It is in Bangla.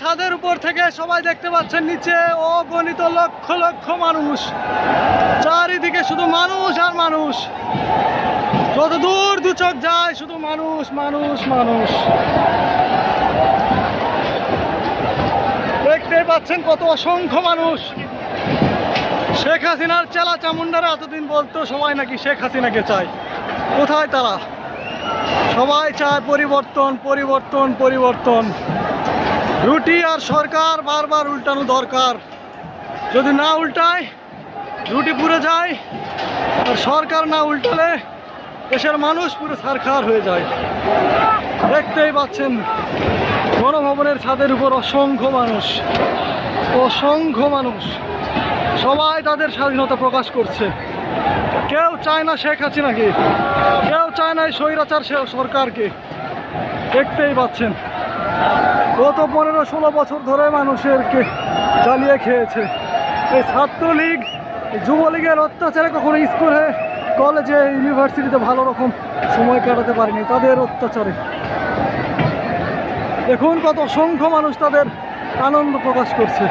ছাদের উপর থেকে সবাই দেখতে পাচ্ছেন নিচে অগণিত লক্ষ লক্ষ মানুষ। চারিদিকে শুধু মানুষ আর মানুষ। যত দূর দু চোখ যায়, শুধু মানুষ মানুষ মানুষ। দেখতে পাচ্ছেন কত অসংখ্য মানুষ। শেখ হাসিনার চেলা চামুন্ডারা এতদিন বলতো, সবাই নাকি শেখ হাসিনাকে চায়। কোথায় তারা? সবাই চায় পরিবর্তন পরিবর্তন পরিবর্তন। রুটি আর সরকার বারবার উল্টানো দরকার। যদি না উল্টায়, রুটি পুড়ে যায়, আর সরকার না উল্টালে দেশের মানুষ পুরো সারখার হয়ে যায়। দেখতেই পাচ্ছেন, গণভবনের ছাদের উপর অসংখ্য মানুষ অসংখ্য মানুষ। সবাই তাদের স্বাধীনতা প্রকাশ করছে। কেউ চায় না শেখ হাসিনাকে, কেউ চায় না স্বৈরাচার সরকারকে। দেখতেই পাচ্ছেন। গত পনেরো ষোলো বছর ধরে মানুষেরকে চালিয়ে খেয়েছে। এই ছাত্রলীগ যুবলীগের অত্যাচারে কখনো স্কুলে, কলেজে, ইউনিভার্সিটিতে ভালো রকম সময় কাটাতে পারেনি তাদের অত্যাচারে। দেখুন কত অসংখ্য মানুষ তাদের আনন্দ প্রকাশ করছে।